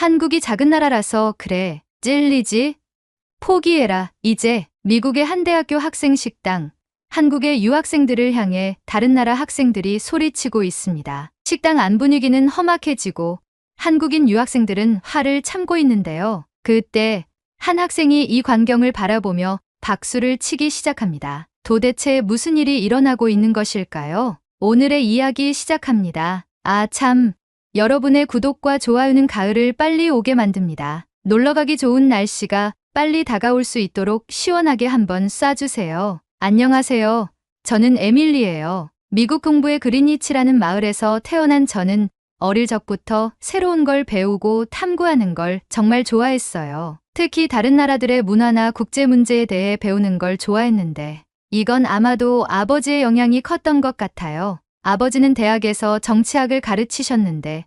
한국이 작은 나라라서 그래. 찔리지? 포기해라. 이제 미국의 한 대학교 학생 식당. 한국의 유학생들을 향해 다른 나라 학생들이 소리치고 있습니다. 식당 안 분위기는 험악해지고 한국인 유학생들은 화를 참고 있는데요. 그때 한 학생이 이 광경을 바라보며 박수를 치기 시작합니다. 도대체 무슨 일이 일어나고 있는 것일까요? 오늘의 이야기 시작합니다. 아, 참. 여러분의 구독과 좋아요는 가을을 빨리 오게 만듭니다. 놀러가기 좋은 날씨가 빨리 다가올 수 있도록 시원하게 한번 쏴주세요. 안녕하세요. 저는 에밀리예요. 미국 동부의 그린위치라는 마을에서 태어난 저는 어릴 적부터 새로운 걸 배우고 탐구하는 걸 정말 좋아했어요. 특히 다른 나라들의 문화나 국제 문제에 대해 배우는 걸 좋아했는데 이건 아마도 아버지의 영향이 컸던 것 같아요. 아버지는 대학에서 정치학을 가르치셨는데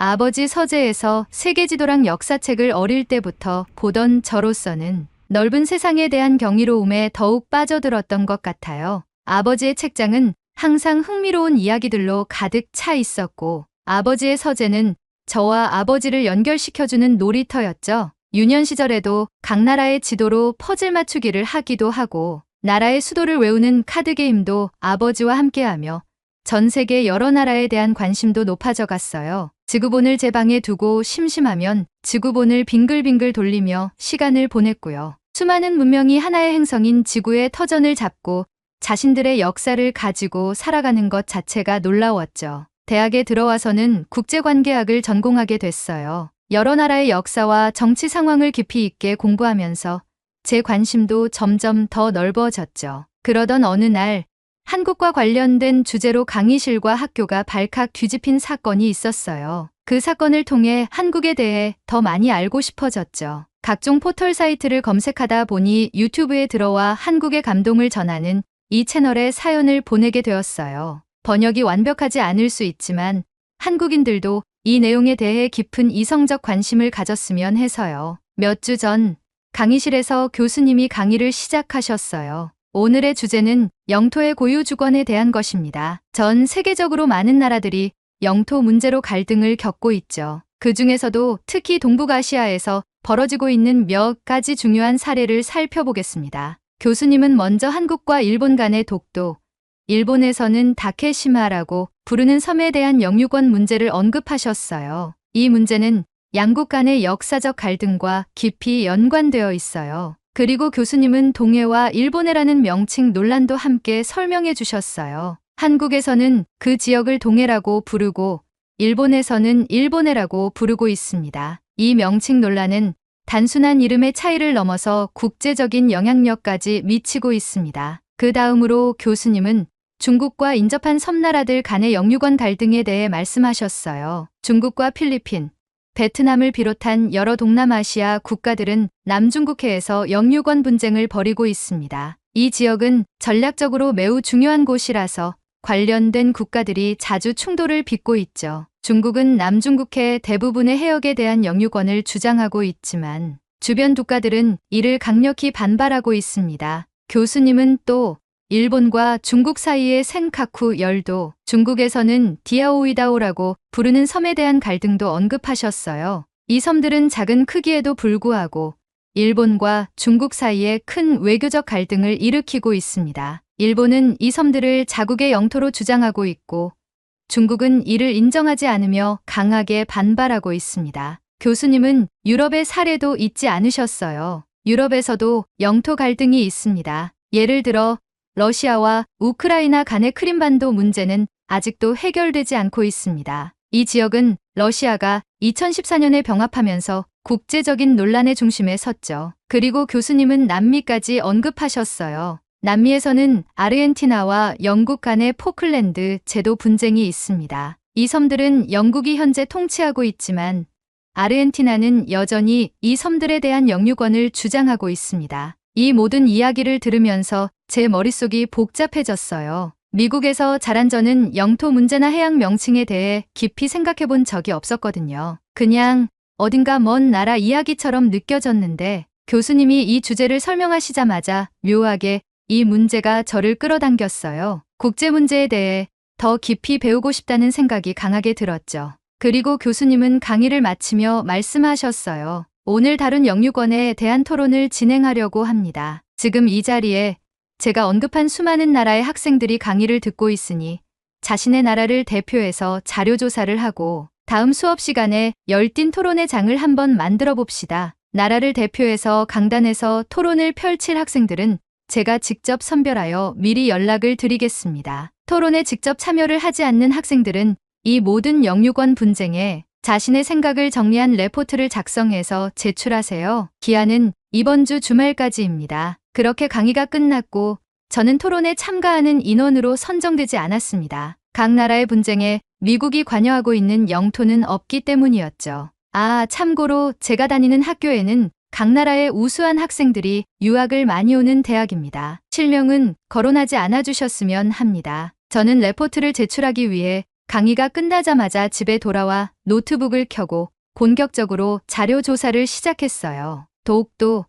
아버지 서재에서 세계지도랑 역사책을 어릴 때부터 보던 저로서는 넓은 세상에 대한 경이로움에 더욱 빠져들었던 것 같아요. 아버지의 책장은 항상 흥미로운 이야기들로 가득 차 있었고 아버지의 서재는 저와 아버지를 연결시켜주는 놀이터였죠. 유년 시절에도 각 나라의 지도로 퍼즐 맞추기를 하기도 하고 나라의 수도를 외우는 카드 게임도 아버지와 함께하며 전 세계 여러 나라에 대한 관심도 높아져 갔어요. 지구본을 제 방에 두고 심심하면 지구본을 빙글빙글 돌리며 시간을 보냈고요. 수많은 문명이 하나의 행성인 지구의 터전을 잡고 자신들의 역사를 가지고 살아가는 것 자체가 놀라웠죠. 대학에 들어와서는 국제관계학을 전공하게 됐어요. 여러 나라의 역사와 정치 상황을 깊이 있게 공부하면서 제 관심도 점점 더 넓어졌죠. 그러던 어느 날 한국과 관련된 주제로 강의실과 학교가 발칵 뒤집힌 사건이 있었어요. 그 사건을 통해 한국에 대해 더 많이 알고 싶어졌죠. 각종 포털 사이트를 검색하다 보니 유튜브에 들어와 한국의 감동을 전하는 이 채널에 사연을 보내게 되었어요. 번역이 완벽하지 않을 수 있지만 한국인들도 이 내용에 대해 깊은 이성적 관심을 가졌으면 해서요. 몇 주 전 강의실에서 교수님이 강의를 시작하셨어요. 오늘의 주제는 영토의 고유 주권에 대한 것입니다. 전 세계적으로 많은 나라들이 영토 문제로 갈등을 겪고 있죠. 그 중에서도 특히 동북아시아에서 벌어지고 있는 몇 가지 중요한 사례를 살펴보겠습니다. 교수님은 먼저 한국과 일본 간의 독도, 일본에서는 다케시마라고 부르는 섬에 대한 영유권 문제를 언급하셨어요. 이 문제는 양국 간의 역사적 갈등과 깊이 연관되어 있어요. 그리고 교수님은 동해와 일본해라는 명칭 논란도 함께 설명해 주셨어요. 한국에서는 그 지역을 동해라고 부르고 일본에서는 일본해라고 부르고 있습니다. 이 명칭 논란은 단순한 이름의 차이를 넘어서 국제적인 영향력까지 미치고 있습니다. 그 다음으로 교수님은 중국과 인접한 섬나라들 간의 영유권 갈등에 대해 말씀하셨어요. 중국과 필리핀, 베트남을 비롯한 여러 동남아시아 국가들은 남중국해에서 영유권 분쟁을 벌이고 있습니다. 이 지역은 전략적으로 매우 중요한 곳이라서 관련된 국가들이 자주 충돌을 빚고 있죠. 중국은 남중국해 대부분의 해역에 대한 영유권을 주장하고 있지만 주변 국가들은 이를 강력히 반발하고 있습니다. 교수님은 또 일본과 중국 사이의 센카쿠 열도, 중국에서는 디아오이다오라고 부르는 섬에 대한 갈등도 언급하셨어요. 이 섬들은 작은 크기에도 불구하고 일본과 중국 사이에 큰 외교적 갈등을 일으키고 있습니다. 일본은 이 섬들을 자국의 영토로 주장하고 있고 중국은 이를 인정하지 않으며 강하게 반발하고 있습니다. 교수님은 유럽의 사례도 잊지 않으셨어요. 유럽에서도 영토 갈등이 있습니다. 예를 들어 러시아와 우크라이나 간의 크림반도 문제는 아직도 해결되지 않고 있습니다. 이 지역은 러시아가 2014년에 병합하면서 국제적인 논란의 중심에 섰죠. 그리고 교수님은 남미까지 언급하셨어요. 남미에서는 아르헨티나와 영국 간의 포클랜드 제도 분쟁이 있습니다. 이 섬들은 영국이 현재 통치하고 있지만 아르헨티나는 여전히 이 섬들에 대한 영유권을 주장하고 있습니다. 이 모든 이야기를 들으면서 제 머릿속이 복잡해졌어요. 미국에서 자란 저는 영토 문제나 해양 명칭에 대해 깊이 생각해 본 적이 없었거든요. 그냥 어딘가 먼 나라 이야기처럼 느껴졌는데 교수님이 이 주제를 설명하시자마자 묘하게 이 문제가 저를 끌어당겼어요. 국제 문제에 대해 더 깊이 배우고 싶다는 생각이 강하게 들었죠. 그리고 교수님은 강의를 마치며 말씀하셨어요. 오늘 다룬 영유권에 대한 토론을 진행하려고 합니다. 지금 이 자리에 제가 언급한 수많은 나라의 학생들이 강의를 듣고 있으니 자신의 나라를 대표해서 자료조사를 하고 다음 수업 시간에 열띤 토론의 장을 한번 만들어 봅시다. 나라를 대표해서 강단에서 토론을 펼칠 학생들은 제가 직접 선별하여 미리 연락을 드리겠습니다. 토론에 직접 참여를 하지 않는 학생들은 이 모든 영유권 분쟁에 자신의 생각을 정리한 레포트를 작성해서 제출하세요. 기한은 이번 주 주말까지입니다. 그렇게 강의가 끝났고 저는 토론에 참가하는 인원으로 선정되지 않았습니다. 각 나라의 분쟁에 미국이 관여하고 있는 영토는 없기 때문이었죠. 아, 참고로 제가 다니는 학교에는 각 나라의 우수한 학생들이 유학을 많이 오는 대학입니다. 실명은 거론하지 않아 주셨으면 합니다. 저는 레포트를 제출하기 위해 강의가 끝나자마자 집에 돌아와 노트북을 켜고 본격적으로 자료 조사를 시작했어요. 도옥도,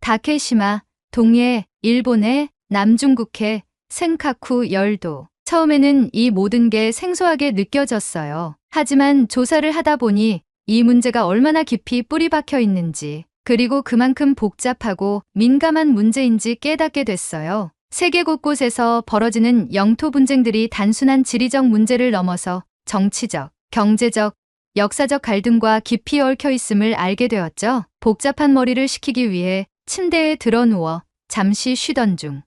다케시마, 동해, 일본해, 남중국해, 센카쿠 열도. 처음에는 이 모든 게 생소하게 느껴졌어요. 하지만 조사를 하다 보니 이 문제가 얼마나 깊이 뿌리 박혀 있는지, 그리고 그만큼 복잡하고 민감한 문제인지 깨닫게 됐어요. 세계 곳곳에서 벌어지는 영토 분쟁들이 단순한 지리적 문제를 넘어서 정치적, 경제적, 역사적 갈등과 깊이 얽혀 있음을 알게 되었죠. 복잡한 머리를 식히기 위해 침대에 드러누워 잠시 쉬던 중.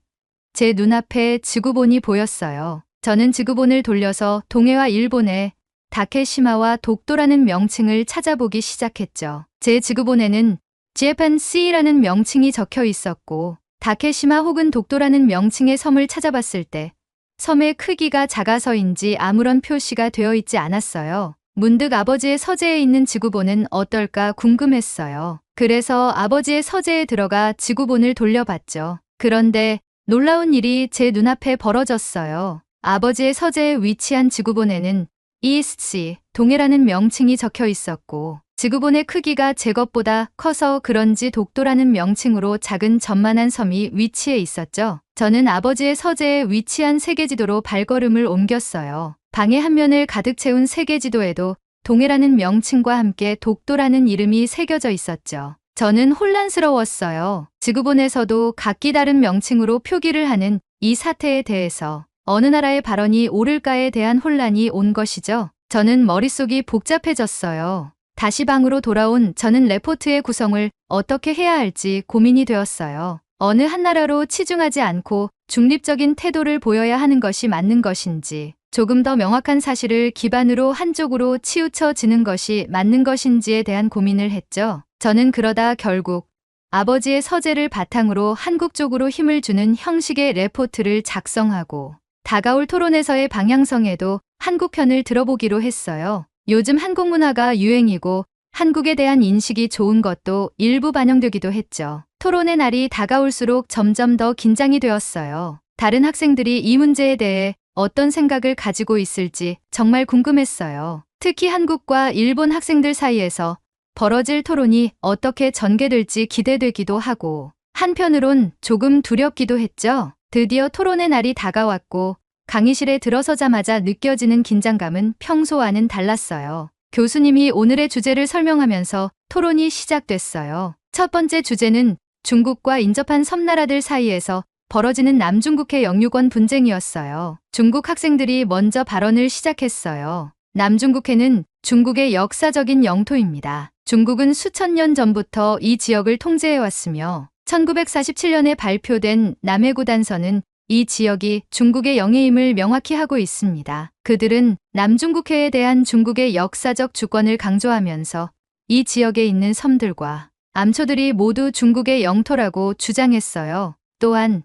제 눈앞에 지구본이 보였어요. 저는 지구본을 돌려서 동해와 일본의 다케시마와 독도라는 명칭을 찾아보기 시작했죠. 제 지구본에는 Sea라는 명칭이 적혀 있었고 다케시마 혹은 독도라는 명칭의 섬을 찾아봤을 때 섬의 크기가 작아서인지 아무런 표시가 되어 있지 않았어요. 문득 아버지의 서재에 있는 지구본은 어떨까 궁금했어요. 그래서 아버지의 서재에 들어가 지구본을 돌려봤죠. 그런데 놀라운 일이 제 눈앞에 벌어졌어요. 아버지의 서재에 위치한 지구본에는 ESC, 동해라는 명칭이 적혀 있었고 지구본의 크기가 제 것보다 커서 그런지 독도라는 명칭으로 작은 전만한 섬이 위치해 있었죠. 저는 아버지의 서재에 위치한 세계지도로 발걸음을 옮겼어요. 방의 한 면을 가득 채운 세계 지도에도 동해라는 명칭과 함께 독도라는 이름이 새겨져 있었죠. 저는 혼란스러웠어요. 지구본에서도 각기 다른 명칭으로 표기를 하는 이 사태에 대해서 어느 나라의 발언이 옳을까에 대한 혼란이 온 것이죠. 저는 머릿속이 복잡해졌어요. 다시 방으로 돌아온 저는 레포트의 구성을 어떻게 해야 할지 고민이 되었어요. 어느 한 나라로 치중하지 않고 중립적인 태도를 보여야 하는 것이 맞는 것인지, 조금 더 명확한 사실을 기반으로 한쪽으로 치우쳐지는 것이 맞는 것인지에 대한 고민을 했죠. 저는 그러다 결국 아버지의 서재를 바탕으로 한국 쪽으로 힘을 주는 형식의 레포트를 작성하고 다가올 토론에서의 방향성에도 한국 편을 들어보기로 했어요. 요즘 한국 문화가 유행이고 한국에 대한 인식이 좋은 것도 일부 반영되기도 했죠. 토론의 날이 다가올수록 점점 더 긴장이 되었어요. 다른 학생들이 이 문제에 대해 어떤 생각을 가지고 있을지 정말 궁금했어요. 특히 한국과 일본 학생들 사이에서 벌어질 토론이 어떻게 전개될지 기대되기도 하고 한편으론 조금 두렵기도 했죠. 드디어 토론의 날이 다가왔고 강의실에 들어서자마자 느껴지는 긴장감은 평소와는 달랐어요. 교수님이 오늘의 주제를 설명하면서 토론이 시작됐어요. 첫 번째 주제는 중국과 인접한 섬나라들 사이에서 벌어지는 남중국해 영유권 분쟁이었어요. 중국 학생들이 먼저 발언을 시작했어요. 남중국해는 중국의 역사적인 영토입니다. 중국은 수천 년 전부터 이 지역을 통제해왔으며 1947년에 발표된 남해구단서는 이 지역이 중국의 영해임을 명확히 하고 있습니다. 그들은 남중국해에 대한 중국의 역사적 주권을 강조하면서 이 지역에 있는 섬들과 암초들이 모두 중국의 영토라고 주장했어요. 또한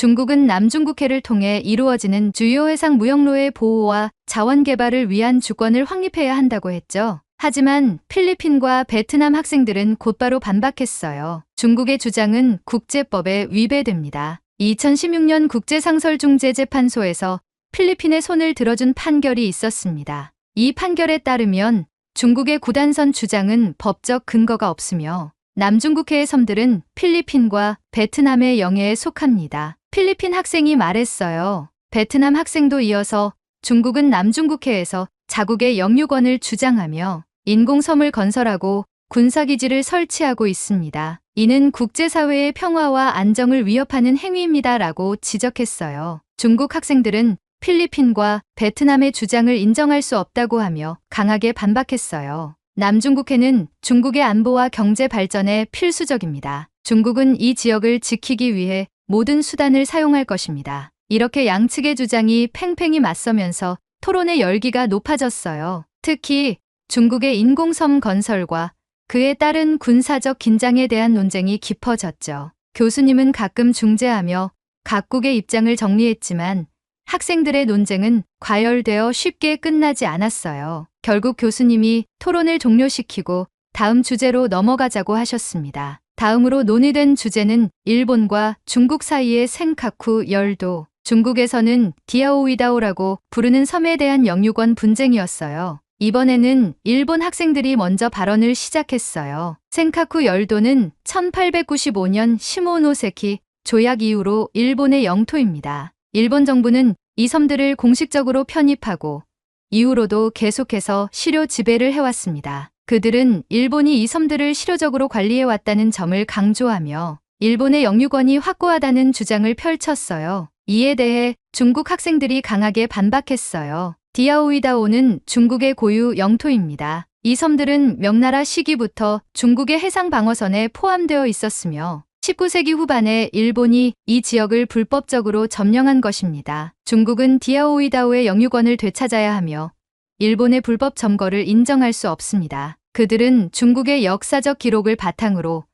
중국은 남중국해를 통해 이루어지는 주요 해상 무역로의 보호와 자원 개발을 위한 주권을 확립해야 한다고 했죠. 하지만 필리핀과 베트남 학생들은 곧바로 반박했어요. 중국의 주장은 국제법에 위배됩니다. 2016년 국제상설중재재판소에서 필리핀의 손을 들어준 판결이 있었습니다. 이 판결에 따르면 중국의 구단선 주장은 법적 근거가 없으며 남중국해의 섬들은 필리핀과 베트남의 영해에 속합니다. 필리핀 학생이 말했어요. 베트남 학생도 이어서 중국은 남중국해에서 자국의 영유권을 주장하며 인공섬을 건설하고 군사기지를 설치하고 있습니다. 이는 국제사회의 평화와 안정을 위협하는 행위입니다 라고 지적했어요. 중국 학생들은 필리핀과 베트남의 주장을 인정할 수 없다고 하며 강하게 반박했어요. 남중국해는 중국의 안보와 경제 발전에 필수적입니다. 중국은 이 지역을 지키기 위해 모든 수단을 사용할 것입니다. 이렇게 양측의 주장이 팽팽히 맞서면서 토론의 열기가 높아졌어요. 특히 중국의 인공섬 건설과 그에 따른 군사적 긴장에 대한 논쟁이 깊어졌죠. 교수님은 가끔 중재하며 각국의 입장을 정리했지만 학생들의 논쟁은 과열되어 쉽게 끝나지 않았어요. 결국 교수님이 토론을 종료시키고 다음 주제로 넘어가자고 하셨습니다. 다음으로 논의된 주제는 일본과 중국 사이의 생카쿠 열도, 중국에서는 디아오이다오라고 부르는 섬에 대한 영유권 분쟁이었어요. 이번에는 일본 학생들이 먼저 발언을 시작했어요. 생카쿠 열도는 1895년 시모노세키 조약 이후로 일본의 영토입니다. 일본 정부는 이 섬들을 공식적으로 편입하고 이후로도 계속해서 실효 지배를 해왔습니다. 그들은 일본이 이 섬들을 실효적으로 관리해왔다는 점을 강조하며 일본의 영유권이 확고하다는 주장을 펼쳤어요. 이에 대해 중국 학생들이 강하게 반박했어요. 디아오이다오는 중국의 고유 영토입니다. 이 섬들은 명나라 시기부터 중국의 해상 방어선에 포함되어 있었으며 19세기 후반에 일본이 이 지역을 불법적으로 점령한 것입니다. 중국은 디아오이다오의 영유권을 되찾아야 하며 일본의 불법 점거를 인정할 수 없습니다. 그들은 중국의 역사적 기록을 바탕으로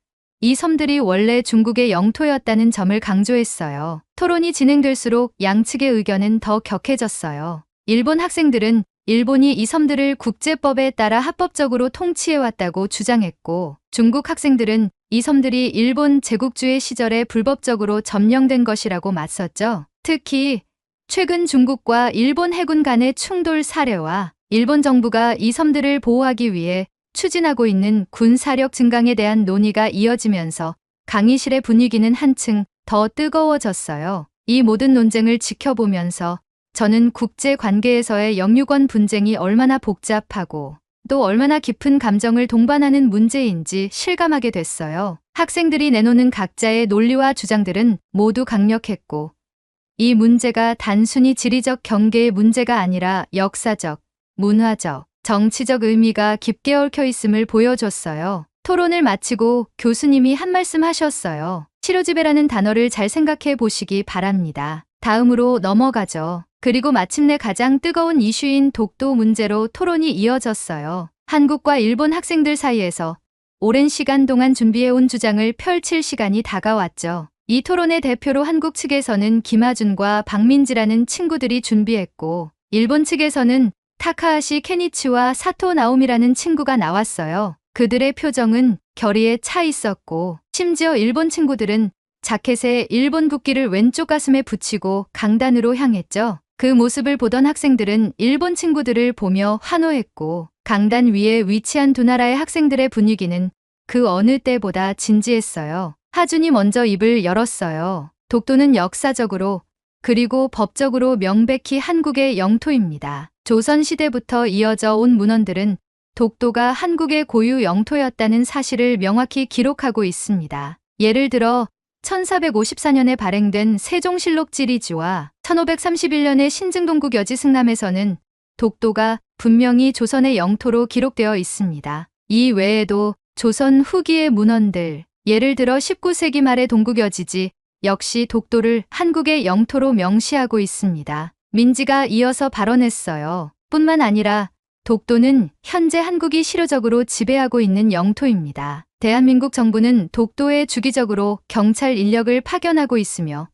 이 섬들이 원래 중국의 영토였다는 점을 강조했어요. 토론이 진행될수록 양측의 의견은 더 격해졌어요. 일본 학생들은 일본이 이 섬들을 국제법에 따라 합법적으로 통치해왔다고 주장했고 중국 학생들은 이 섬들이 일본 제국주의 시절에 불법적으로 점령된 것이라고 맞섰죠. 특히 최근 중국과 일본 해군 간의 충돌 사례와 일본 정부가 이 섬들을 보호하기 위해 추진하고 있는 군사력 증강에 대한 논의가 이어지면서 강의실의 분위기는 한층 더 뜨거워졌어요. 이 모든 논쟁을 지켜보면서 저는 국제 관계에서의 영유권 분쟁이 얼마나 복잡하고 또 얼마나 깊은 감정을 동반하는 문제인지 실감하게 됐어요. 학생들이 내놓는 각자의 논리와 주장들은 모두 강력했고 이 문제가 단순히 지리적 경계의 문제가 아니라 역사적, 문화적, 정치적 의미가 깊게 얽혀 있음을 보여줬어요. 토론을 마치고 교수님이 한 말씀 하셨어요. 치료지배라는 단어를 잘 생각해 보시기 바랍니다. 다음으로 넘어가죠. 그리고 마침내 가장 뜨거운 이슈인 독도 문제로 토론이 이어졌어요. 한국과 일본 학생들 사이에서 오랜 시간 동안 준비해온 주장을 펼칠 시간이 다가왔죠. 이 토론의 대표로 한국 측에서는 김하준과 박민지라는 친구들이 준비했고, 일본 측에서는 타카하시 케니치와 사토 나오미라는 친구가 나왔어요. 그들의 표정은 결의에 차 있었고, 심지어 일본 친구들은 자켓에 일본 국기를 왼쪽 가슴에 붙이고 강단으로 향했죠. 그 모습을 보던 학생들은 일본 친구들을 보며 환호했고 강단 위에 위치한 두 나라의 학생들의 분위기는 그 어느 때보다 진지했어요. 하준이 먼저 입을 열었어요. 독도는 역사적으로 그리고 법적으로 명백히 한국의 영토입니다. 조선시대부터 이어져 온 문헌들은 독도가 한국의 고유 영토였다는 사실을 명확히 기록하고 있습니다. 예를 들어 1454년에 발행된 세종실록 지리지와 1531년의 신증동국 여지 승남에서는 독도가 분명히 조선의 영토로 기록되어 있습니다. 이 외에도 조선 후기의 문헌들, 예를 들어 19세기 말의 동국여지지 역시 독도를 한국의 영토로 명시하고 있습니다. 민지가 이어서 발언했어요. 뿐만 아니라 독도는 현재 한국이 실효적으로 지배하고 있는 영토입니다. 대한민국 정부는 독도에 주기적으로 경찰 인력을 파견하고 있으며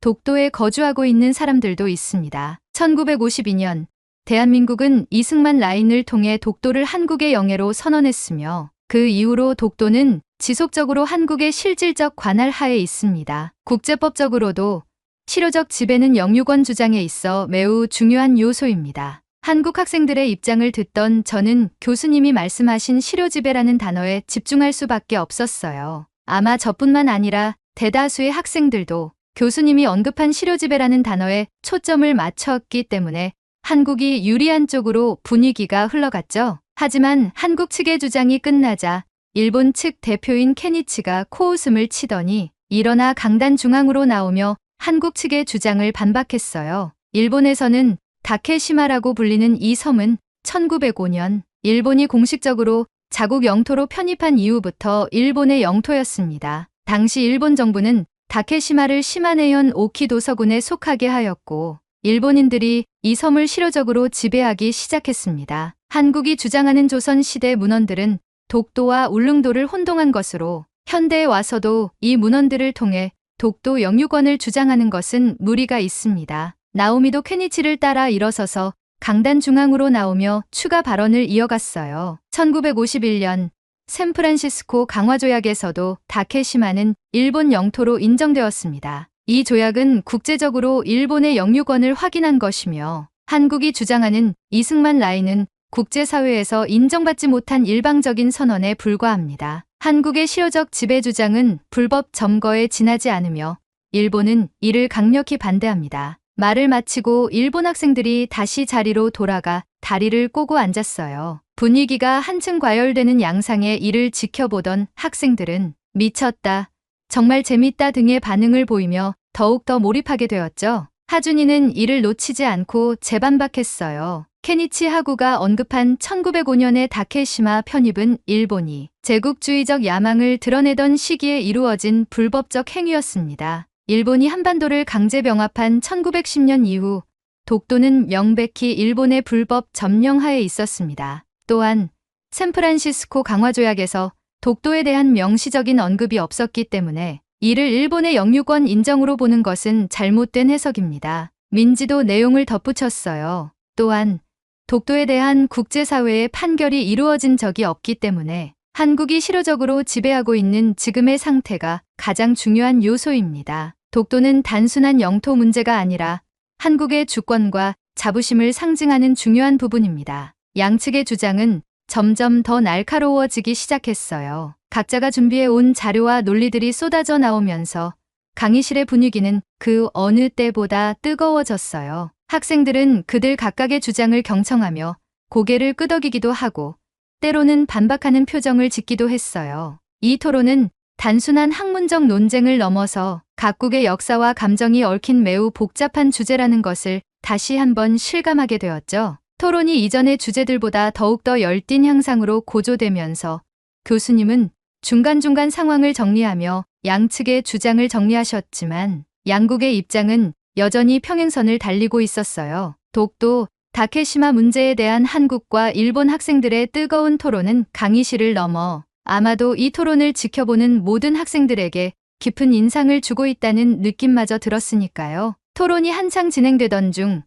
독도에 거주하고 있는 사람들도 있습니다. 1952년 대한민국은 이승만 라인을 통해 독도를 한국의 영해로 선언했으며 그 이후로 독도는 지속적으로 한국의 실질적 관할 하에 있습니다. 국제법적으로도 실효적 지배는 영유권 주장에 있어 매우 중요한 요소입니다. 한국 학생들의 입장을 듣던 저는 교수님이 말씀하신 실효지배라는 단어에 집중할 수밖에 없었어요. 아마 저뿐만 아니라 대다수의 학생들도 교수님이 언급한 실효지배라는 단어에 초점을 맞췄기 때문에 한국이 유리한 쪽으로 분위기가 흘러갔죠. 하지만 한국 측의 주장이 끝나자 일본 측 대표인 케니치가 코웃음을 치더니 일어나 강단 중앙으로 나오며 한국 측의 주장을 반박했어요. 일본에서는 다케시마라고 불리는 이 섬은 1905년 일본이 공식적으로 자국 영토로 편입한 이후부터 일본의 영토였습니다. 당시 일본 정부는 다케시마를 시마네현 오키도 서군에 속하게 하였고 일본인들이 이 섬을 실효적으로 지배하기 시작했습니다. 한국이 주장하는 조선시대 문헌들은 독도와 울릉도를 혼동한 것으로 현대에 와서도 이 문헌들을 통해 독도 영유권을 주장하는 것은 무리가 있습니다. 나오미도 케니치를 따라 일어서서 강단 중앙으로 나오며 추가 발언을 이어갔어요. 1951년 샌프란시스코 강화조약에서도 다케시마는 일본 영토로 인정되었습니다. 이 조약은 국제적으로 일본의 영유권을 확인한 것이며 한국이 주장하는 이승만 라인은 국제사회에서 인정받지 못한 일방적인 선언에 불과합니다. 한국의 실효적 지배 주장은 불법 점거에 지나지 않으며 일본은 이를 강력히 반대합니다. 말을 마치고 일본 학생들이 다시 자리로 돌아가 다리를 꼬고 앉았어요. 분위기가 한층 과열되는 양상에 이를 지켜보던 학생들은 미쳤다, 정말 재밌다 등의 반응을 보이며 더욱더 몰입하게 되었죠. 하준이는 이를 놓치지 않고 재반박했어요. 케니치 하구가 언급한 1905년의 다케시마 편입은 일본이 제국주의적 야망을 드러내던 시기에 이루어진 불법적 행위였습니다. 일본이 한반도를 강제 병합한 1910년 이후 독도는 명백히 일본의 불법 점령하에 있었습니다. 또한 샌프란시스코 강화조약에서 독도에 대한 명시적인 언급이 없었기 때문에 이를 일본의 영유권 인정으로 보는 것은 잘못된 해석입니다. 민지도 내용을 덧붙였어요. 또한 독도에 대한 국제사회의 판결이 이루어진 적이 없기 때문에 한국이 실효적으로 지배하고 있는 지금의 상태가 가장 중요한 요소입니다. 독도는 단순한 영토 문제가 아니라 한국의 주권과 자부심을 상징하는 중요한 부분입니다. 양측의 주장은 점점 더 날카로워지기 시작했어요. 각자가 준비해 온 자료와 논리들이 쏟아져 나오면서 강의실의 분위기는 그 어느 때보다 뜨거워졌어요. 학생들은 그들 각각의 주장을 경청하며 고개를 끄덕이기도 하고 때로는 반박하는 표정을 짓기도 했어요. 이 토론은 단순한 학문적 논쟁을 넘어서 각국의 역사와 감정이 얽힌 매우 복잡한 주제라는 것을 다시 한번 실감하게 되었죠. 토론이 이전의 주제들보다 더욱더 열띤 향상으로 고조되면서 교수님은 중간중간 상황을 정리하며 양측의 주장을 정리하셨지만 양국의 입장은 여전히 평행선을 달리고 있었어요. 독도, 다케시마 문제에 대한 한국과 일본 학생들의 뜨거운 토론은 강의실을 넘어 아마도 이 토론을 지켜보는 모든 학생들에게 깊은 인상을 주고 있다는 느낌마저 들었으니까요. 토론이 한창 진행되던 중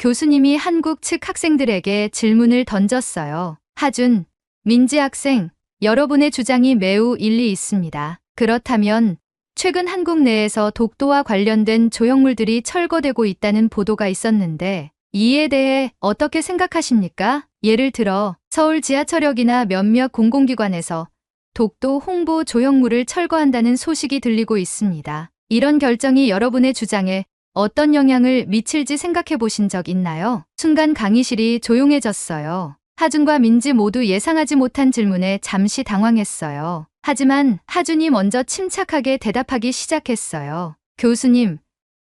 교수님이 한국 측 학생들에게 질문을 던졌어요. 하준, 민지 학생, 여러분의 주장이 매우 일리 있습니다. 그렇다면 최근 한국 내에서 독도와 관련된 조형물들이 철거되고 있다는 보도가 있었는데 이에 대해 어떻게 생각하십니까? 예를 들어 서울 지하철역이나 몇몇 공공기관에서 독도 홍보 조형물을 철거한다는 소식이 들리고 있습니다. 이런 결정이 여러분의 주장에 어떤 영향을 미칠지 생각해 보신 적 있나요? 순간 강의실이 조용해졌어요. 하준과 민지 모두 예상하지 못한 질문에 잠시 당황했어요. 하지만 하준이 먼저 침착하게 대답하기 시작했어요. 교수님,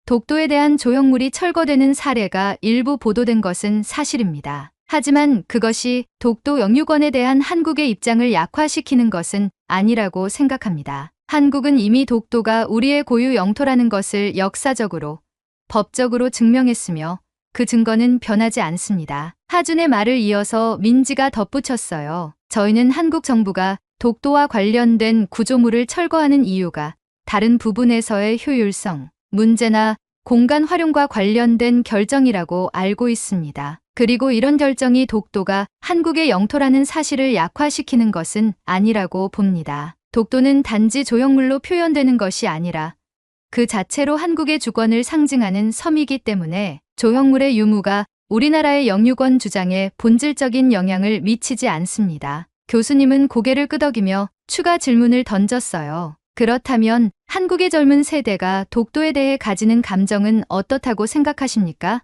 독도에 대한 조형물이 철거되는 사례가 일부 보도된 것은 사실입니다. 하지만 그것이 독도 영유권에 대한 한국의 입장을 약화시키는 것은 아니라고 생각합니다. 한국은 이미 독도가 우리의 고유 영토라는 것을 역사적으로, 법적으로 증명했으며 그 증거는 변하지 않습니다. 하준의 말을 이어서 민지가 덧붙였어요. 저희는 한국 정부가 독도와 관련된 구조물을 철거하는 이유가 다른 부분에서의 효율성, 문제나 공간 활용과 관련된 결정이라고 알고 있습니다. 그리고 이런 결정이 독도가 한국의 영토라는 사실을 약화시키는 것은 아니라고 봅니다. 독도는 단지 조형물로 표현되는 것이 아니라 그 자체로 한국의 주권을 상징하는 섬이기 때문에 조형물의 유무가 우리나라의 영유권 주장에 본질적인 영향을 미치지 않습니다. 교수님은 고개를 끄덕이며 추가 질문을 던졌어요. 그렇다면 한국의 젊은 세대가 독도에 대해 가지는 감정은 어떻다고 생각하십니까?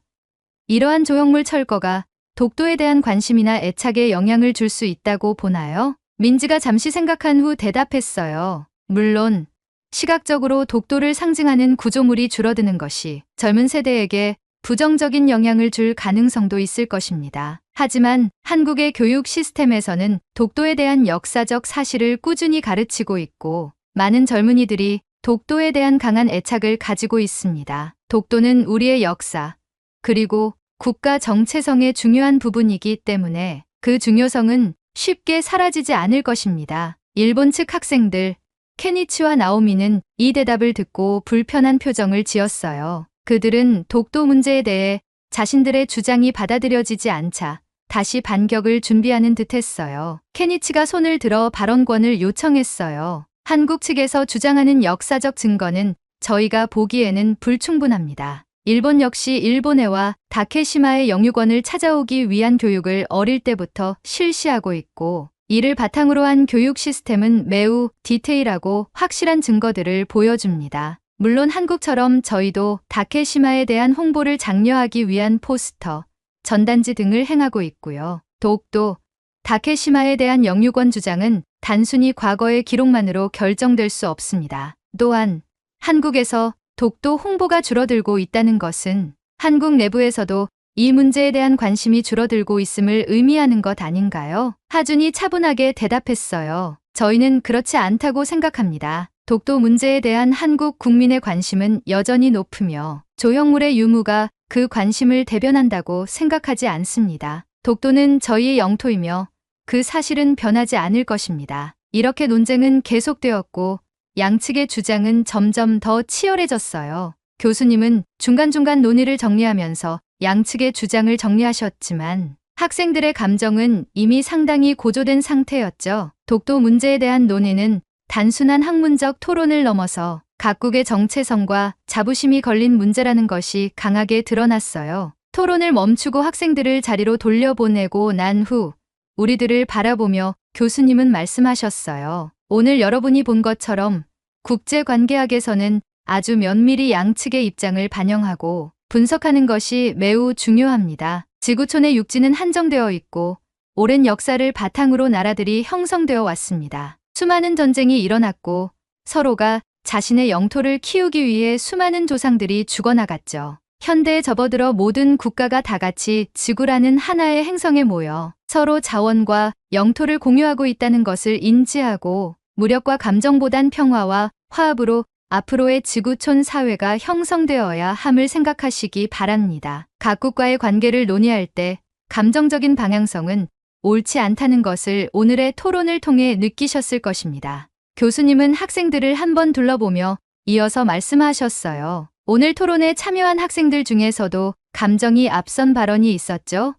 이러한 조형물 철거가 독도에 대한 관심이나 애착에 영향을 줄 수 있다고 보나요? 민지가 잠시 생각한 후 대답했어요. 물론 시각적으로 독도를 상징하는 구조물이 줄어드는 것이 젊은 세대에게 부정적인 영향을 줄 가능성도 있을 것입니다. 하지만 한국의 교육 시스템에서는 독도에 대한 역사적 사실을 꾸준히 가르치고 있고 많은 젊은이들이 독도에 대한 강한 애착을 가지고 있습니다. 독도는 우리의 역사, 그리고 국가 정체성의 중요한 부분이기 때문에 그 중요성은 쉽게 사라지지 않을 것입니다. 일본 측 학생들, 케니치와 나오미는 이 대답을 듣고 불편한 표정을 지었어요. 그들은 독도 문제에 대해 자신들의 주장이 받아들여지지 않자 다시 반격을 준비하는 듯 했어요. 케니치가 손을 들어 발언권을 요청했어요. 한국 측에서 주장하는 역사적 증거는 저희가 보기에는 불충분합니다. 일본 역시 일본해와 다케시마의 영유권을 찾아오기 위한 교육을 어릴 때부터 실시하고 있고 이를 바탕으로 한 교육 시스템은 매우 디테일하고 확실한 증거들을 보여줍니다. 물론 한국처럼 저희도 다케시마에 대한 홍보를 장려하기 위한 포스터, 전단지 등을 행하고 있고요. 독도, 다케시마에 대한 영유권 주장은 단순히 과거의 기록만으로 결정될 수 없습니다. 또한 한국에서 독도 홍보가 줄어들고 있다는 것은 한국 내부에서도 이 문제에 대한 관심이 줄어들고 있음을 의미하는 것 아닌가요? 하준이 차분하게 대답했어요. 저희는 그렇지 않다고 생각합니다. 독도 문제에 대한 한국 국민의 관심은 여전히 높으며 조형물의 유무가 그 관심을 대변한다고 생각하지 않습니다. 독도는 저희의 영토이며 그 사실은 변하지 않을 것입니다. 이렇게 논쟁은 계속되었고 양측의 주장은 점점 더 치열해졌어요. 교수님은 중간중간 논의를 정리하면서 양측의 주장을 정리하셨지만 학생들의 감정은 이미 상당히 고조된 상태였죠. 독도 문제에 대한 논의는 단순한 학문적 토론을 넘어서 각국의 정체성과 자부심이 걸린 문제라는 것이 강하게 드러났어요. 토론을 멈추고 학생들을 자리로 돌려보내고 난 후 우리들을 바라보며 교수님은 말씀하셨어요. 오늘 여러분이 본 것처럼 국제관계학에서는 아주 면밀히 양측의 입장을 반영하고 분석하는 것이 매우 중요합니다. 지구촌의 육지는 한정되어 있고 오랜 역사를 바탕으로 나라들이 형성되어 왔습니다. 수많은 전쟁이 일어났고 서로가 자신의 영토를 키우기 위해 수많은 조상들이 죽어나갔죠. 현대에 접어들어 모든 국가가 다 같이 지구라는 하나의 행성에 모여 서로 자원과 영토를 공유하고 있다는 것을 인지하고 무력과 감정보단 평화와 화합으로 앞으로의 지구촌 사회가 형성되어야 함을 생각하시기 바랍니다. 각국과의 관계를 논의할 때 감정적인 방향성은 옳지 않다는 것을 오늘의 토론을 통해 느끼셨을 것입니다. 교수님은 학생들을 한번 둘러보며 이어서 말씀하셨어요. 오늘 토론에 참여한 학생들 중에서도 감정이 앞선 발언이 있었죠?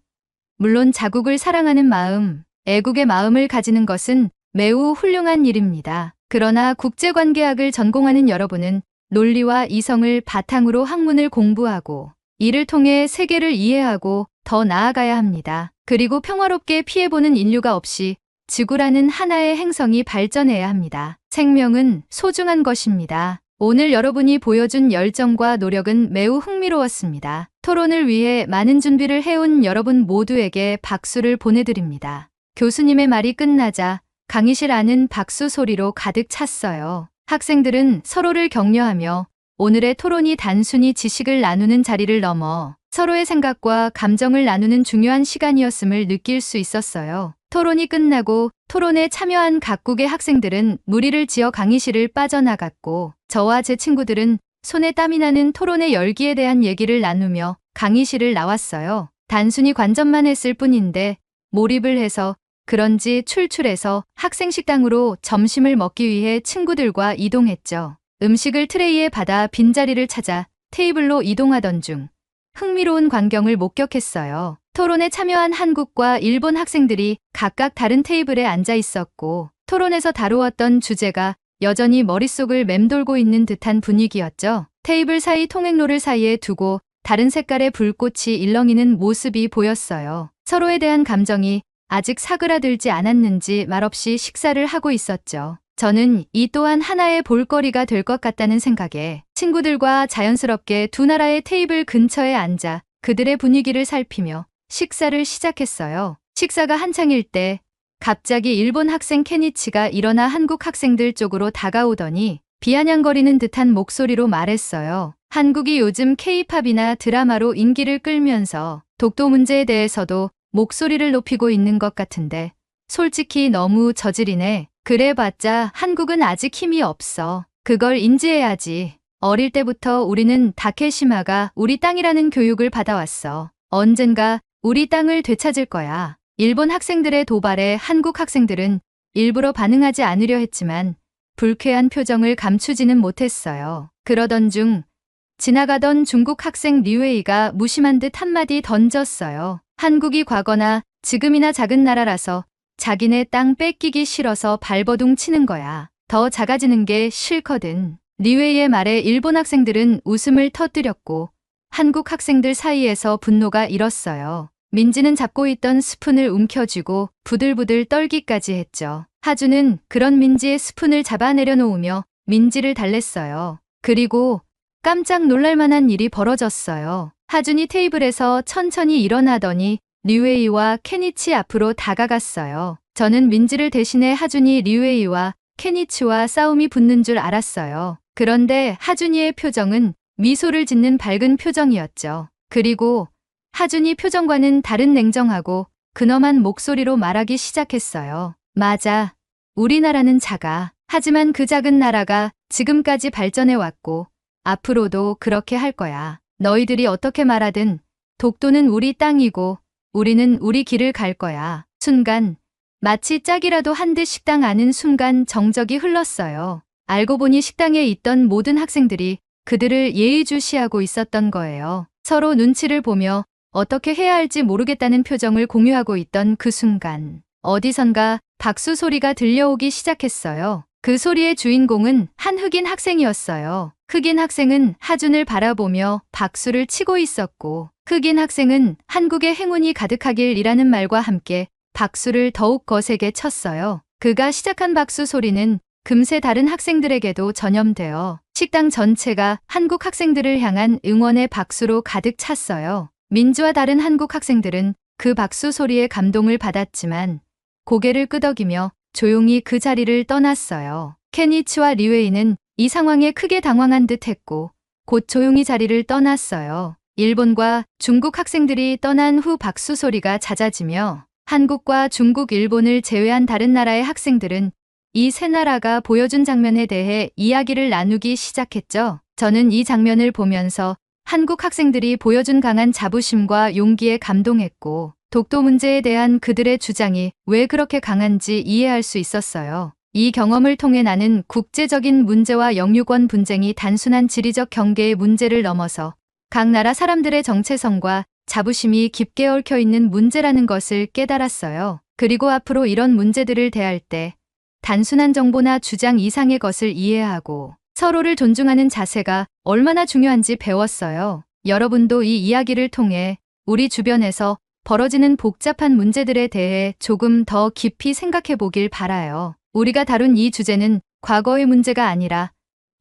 물론 자국을 사랑하는 마음, 애국의 마음을 가지는 것은 매우 훌륭한 일입니다. 그러나 국제관계학을 전공하는 여러분은 논리와 이성을 바탕으로 학문을 공부하고 이를 통해 세계를 이해하고 더 나아가야 합니다. 그리고 평화롭게 피해보는 인류가 없이 지구라는 하나의 행성이 발전해야 합니다. 생명은 소중한 것입니다. 오늘 여러분이 보여준 열정과 노력은 매우 흥미로웠습니다. 토론을 위해 많은 준비를 해온 여러분 모두에게 박수를 보내드립니다. 교수님의 말이 끝나자 강의실 안은 박수 소리로 가득 찼어요. 학생들은 서로를 격려하며 오늘의 토론이 단순히 지식을 나누는 자리를 넘어 서로의 생각과 감정을 나누는 중요한 시간이었음을 느낄 수 있었어요. 토론이 끝나고 토론에 참여한 각국의 학생들은 무리를 지어 강의실을 빠져나갔고 저와 제 친구들은 손에 땀이 나는 토론의 열기에 대한 얘기를 나누며 강의실을 나왔어요. 단순히 관전만 했을 뿐인데 몰입을 해서 그런지 출출해서 학생 식당으로 점심을 먹기 위해 친구들과 이동했죠. 음식을 트레이에 받아 빈자리를 찾아 테이블로 이동하던 중 흥미로운 광경을 목격했어요. 토론에 참여한 한국과 일본 학생들이 각각 다른 테이블에 앉아 있었고 토론에서 다루었던 주제가 여전히 머릿속을 맴돌고 있는 듯한 분위기였죠. 테이블 사이 통행로를 사이에 두고 다른 색깔의 불꽃이 일렁이는 모습이 보였어요. 서로에 대한 감정이 아직 사그라들지 않았는지 말없이 식사를 하고 있었죠. 저는 이 또한 하나의 볼거리가 될 것 같다는 생각에 친구들과 자연스럽게 두 나라의 테이블 근처에 앉아 그들의 분위기를 살피며 식사를 시작했어요. 식사가 한창일 때 갑자기 일본 학생 케니치가 일어나 한국 학생들 쪽으로 다가오더니 비아냥거리는 듯한 목소리로 말했어요. 한국이 요즘 케이팝이나 드라마로 인기를 끌면서 독도 문제에 대해서도 목소리를 높이고 있는 것 같은데 솔직히 너무 저질이네. 그래봤자 한국은 아직 힘이 없어. 그걸 인지해야지. 어릴 때부터 우리는 다케시마가 우리 땅이라는 교육을 받아왔어. 언젠가 우리 땅을 되찾을 거야. 일본 학생들의 도발에 한국 학생들은 일부러 반응하지 않으려 했지만 불쾌한 표정을 감추지는 못했어요. 그러던 중 지나가던 중국 학생 리웨이가 무심한 듯 한마디 던졌어요. 한국이 과거나 지금이나 작은 나라라서 자기네 땅 뺏기기 싫어서 발버둥 치는 거야. 더 작아지는 게 싫거든. 리웨이의 말에 일본 학생들은 웃음을 터뜨렸고 한국 학생들 사이에서 분노가 일었어요. 민지는 잡고 있던 스푼을 움켜쥐고 부들부들 떨기까지 했죠. 하주는 그런 민지의 스푼을 잡아 내려놓으며 민지를 달랬어요. 그리고 깜짝 놀랄 만한 일이 벌어졌어요. 하준이 테이블에서 천천히 일어나더니 류웨이와 케니치 앞으로 다가갔어요. 저는 민지를 대신해 하준이 류웨이와 케니치와 싸움이 붙는 줄 알았어요. 그런데 하준이의 표정은 미소를 짓는 밝은 표정이었죠. 그리고 하준이 표정과는 다른 냉정하고 근엄한 목소리로 말하기 시작했어요. 맞아. 우리나라는 작아. 하지만 그 작은 나라가 지금까지 발전해 왔고 앞으로도 그렇게 할 거야. 너희들이 어떻게 말하든 독도는 우리 땅이고 우리는 우리 길을 갈 거야. 순간 마치 짝이라도 한 듯 식당 아는 순간 정적이 흘렀어요. 알고 보니 식당에 있던 모든 학생들이 그들을 예의주시하고 있었던 거예요. 서로 눈치를 보며 어떻게 해야 할지 모르겠다는 표정을 공유하고 있던 그 순간 어디선가 박수 소리가 들려오기 시작했어요. 그 소리의 주인공은 한 흑인 학생이었어요. 흑인 학생은 하준을 바라보며 박수를 치고 있었고 흑인 학생은 한국의 행운이 가득하길이라는 말과 함께 박수를 더욱 거세게 쳤어요. 그가 시작한 박수 소리는 금세 다른 학생들에게도 전염되어 식당 전체가 한국 학생들을 향한 응원의 박수로 가득 찼어요. 민주와 다른 한국 학생들은 그 박수 소리에 감동을 받았지만 고개를 끄덕이며 조용히 그 자리를 떠났어요. 케니치와 리웨이는 이 상황에 크게 당황한 듯 했고 곧 조용히 자리를 떠났어요. 일본과 중국 학생들이 떠난 후 박수 소리가 잦아지며 한국과 중국, 일본을 제외한 다른 나라의 학생들은 이 세 나라가 보여준 장면에 대해 이야기를 나누기 시작했죠. 저는 이 장면을 보면서 한국 학생들이 보여준 강한 자부심과 용기에 감동했고 독도 문제에 대한 그들의 주장이 왜 그렇게 강한지 이해할 수 있었어요. 이 경험을 통해 나는 국제적인 문제와 영유권 분쟁이 단순한 지리적 경계의 문제를 넘어서 각 나라 사람들의 정체성과 자부심이 깊게 얽혀 있는 문제라는 것을 깨달았어요. 그리고 앞으로 이런 문제들을 대할 때 단순한 정보나 주장 이상의 것을 이해하고 서로를 존중하는 자세가 얼마나 중요한지 배웠어요. 여러분도 이 이야기를 통해 우리 주변에서 벌어지는 복잡한 문제들에 대해 조금 더 깊이 생각해 보길 바라요. 우리가 다룬 이 주제는 과거의 문제가 아니라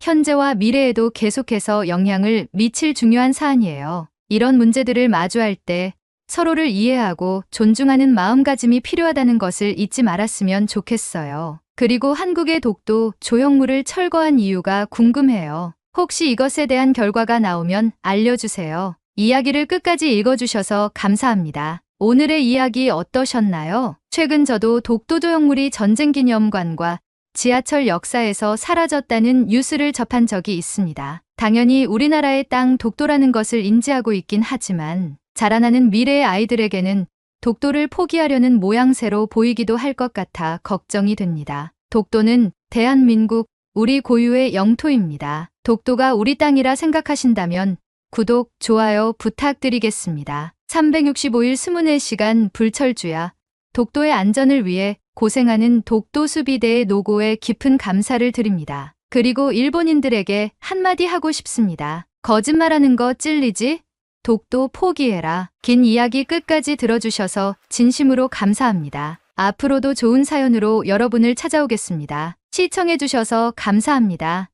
현재와 미래에도 계속해서 영향을 미칠 중요한 사안이에요. 이런 문제들을 마주할 때 서로를 이해하고 존중하는 마음가짐이 필요하다는 것을 잊지 말았으면 좋겠어요. 그리고 한국의 독도 조형물을 철거한 이유가 궁금해요. 혹시 이것에 대한 결과가 나오면 알려주세요. 이야기를 끝까지 읽어주셔서 감사합니다. 오늘의 이야기 어떠셨나요? 최근 저도 독도 조형물이 전쟁기념관과 지하철 역사에서 사라졌다는 뉴스를 접한 적이 있습니다. 당연히 우리나라의 땅 독도라는 것을 인지하고 있긴 하지만 자라나는 미래의 아이들에게는 독도를 포기하려는 모양새로 보이기도 할 것 같아 걱정이 됩니다. 독도는 대한민국 우리 고유의 영토입니다. 독도가 우리 땅이라 생각하신다면 구독, 좋아요 부탁드리겠습니다. 365일 24시간 불철주야 독도의 안전을 위해 고생하는 독도 수비대의 노고에 깊은 감사를 드립니다. 그리고 일본인들에게 한마디 하고 싶습니다. 거짓말하는 거 찔리지? 독도 포기해라. 긴 이야기 끝까지 들어주셔서 진심으로 감사합니다. 앞으로도 좋은 사연으로 여러분을 찾아오겠습니다. 시청해주셔서 감사합니다.